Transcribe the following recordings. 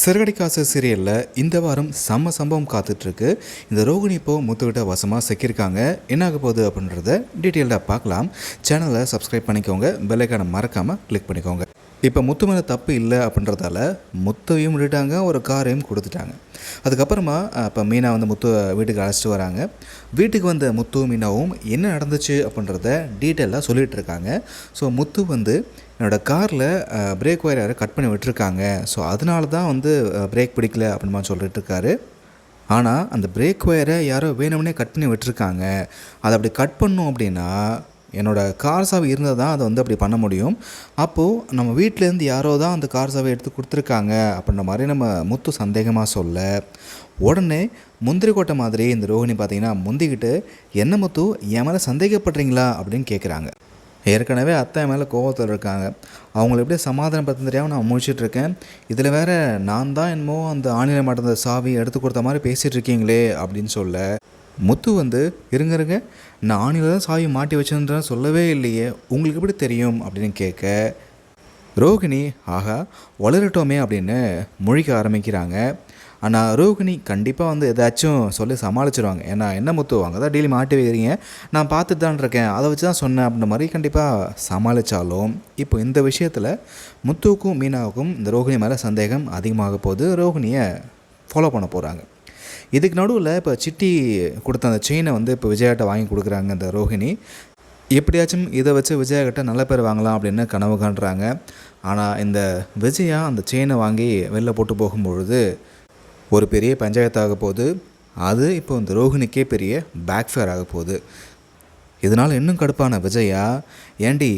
சிறுகடிக்காசு காசு சீரியலில் இந்த வாரம் செம்ம சம்பவம் காத்துட்ருக்கு. இந்த ரோகிணி இப்போ முத்துக்கிட்ட வசமாக சிக்கியிருக்காங்க. என்ன ஆக போகுது அப்படின்றத டீட்டெயில்டாக பார்க்கலாம். சேனலை சப்ஸ்கிரைப் பண்ணிக்கோங்க. பெல்லைக்கான மறக்காமல் கிளிக் பண்ணிக்கோங்க. இப்போ முத்து மேலே தப்பு இல்லை அப்படின்றதால முத்தையும் விட்டுட்டாங்க ஒரு காரையும் கொடுத்துட்டாங்க. அதுக்கப்புறமா இப்போ மீனா வந்து முத்து வீட்டுக்கு அழைச்சிட்டு வராங்க. வீட்டுக்கு வந்த முத்து மீனாவும் என்ன நடந்துச்சு அப்படின்றத டீட்டெயிலாக சொல்லிகிட்டு இருக்காங்க. ஸோ முத்து வந்து என்னோடய காரில் பிரேக் ஒயர் யாரை கட் பண்ணி விட்டுருக்காங்க. ஸோ அதனால தான் வந்து பிரேக் பிடிக்கல அப்படின்மா சொல்லிட்டு இருக்காரு. ஆனால் அந்த பிரேக் ஒயரை யாரோ வேணும்னே கட் பண்ணி விட்டுருக்காங்க. அதை அப்படி கட் பண்ணோம் அப்படின்னா என்னோடய கார் சாவி இருந்தால் தான் அதை வந்து அப்படி பண்ண முடியும். அப்போது நம்ம வீட்டிலேருந்து யாரோ தான் அந்த கார் சாவி எடுத்து கொடுத்துருக்காங்க அப்படின்ற மாதிரி நம்ம முத்து சந்தேகமாக சொல்ல உடனே முந்திரி கோட்டை மாதிரி இந்த ரோஹிணி பார்த்தீங்கன்னா முந்திக்கிட்டு என்ன முத்து என் மேலே சந்தேகப்படுறீங்களா? அப்படின்னு கேட்குறாங்க ஏற்கனவே அத்தை மேலே கோவத்தில் இருக்காங்க. அவங்கள எப்படியும் சமாதானம் பற்றி தெரியாமல் நான் முடிச்சுட்டு இருக்கேன். இதில் வேற நான் தான் என்னமோ அந்த ஆணில மாட்டேந்த சாவி எடுத்து கொடுத்த மாதிரி பேசிகிட்டு இருக்கீங்களே அப்படின்னு சொல்ல முத்து வந்து இருங்க இருங்க நான் ஆணியில் தான் சாவி மாட்டி வச்சிருந்தேன் சொல்லவே இல்லையே உங்களுக்கு எப்படி தெரியும்? அப்படின்னு கேட்க ரோகிணி ஆகா வளரட்டோமே அப்படின்னு முழிக்க ஆரம்பிக்கிறாங்க. ஆனால் ரோகிணி கண்டிப்பாக வந்து ஏதாச்சும் சொல்லி சமாளிச்சிருவாங்க. ஏன்னா என்ன முத்து அங்கே தான் டெய்லி மாட்டி வைக்கிறீங்க? நான் பார்த்துட்டு தான் இருக்கேன். அதை வச்சு தான் சொன்னேன் அப்படின்ற மாதிரி கண்டிப்பாக சமாளித்தாலும் இப்போ இந்த விஷயத்தில் முத்துவுக்கும் மீனாவுக்கும் இந்த ரோகிணி மேலே சந்தேகம் அதிகமாக போகுது. ரோகிணியை ஃபாலோ பண்ண போகிறாங்க இதுக்கு நடுவில் இப்போ சிட்டி கொடுத்த அந்த செயினை வந்து இப்போ விஜயாட்ட வாங்கி கொடுக்குறாங்க இந்த ரோஹிணி. எப்படியாச்சும் இதை வச்சு விஜயாகிட்ட நல்ல பேர் வாங்கலாம் அப்படின்னு கனவு காண்றாங்க. ஆனால் இந்த விஜயா அந்த செயினை வாங்கி வெளில போட்டு போகும்பொழுது ஒரு பெரிய பஞ்சாயத்தாக போகுது. அது இப்போ இந்த ரோஹிணிக்கே பெரிய பேக் ஃபேர் ஆக போகுது. இதனால் இன்னும் கடுப்பான விஜயா ஏண்டி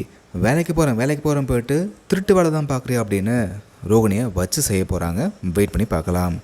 வேலைக்கு போகிறேன் வேலைக்கு போகிறேன் போயிட்டு திருட்டு வேலை தான் பார்க்குறியா? அப்படின்னு ரோகிணியை வச்சு செய்ய போகிறாங்க வெயிட் பண்ணி பார்க்கலாம்.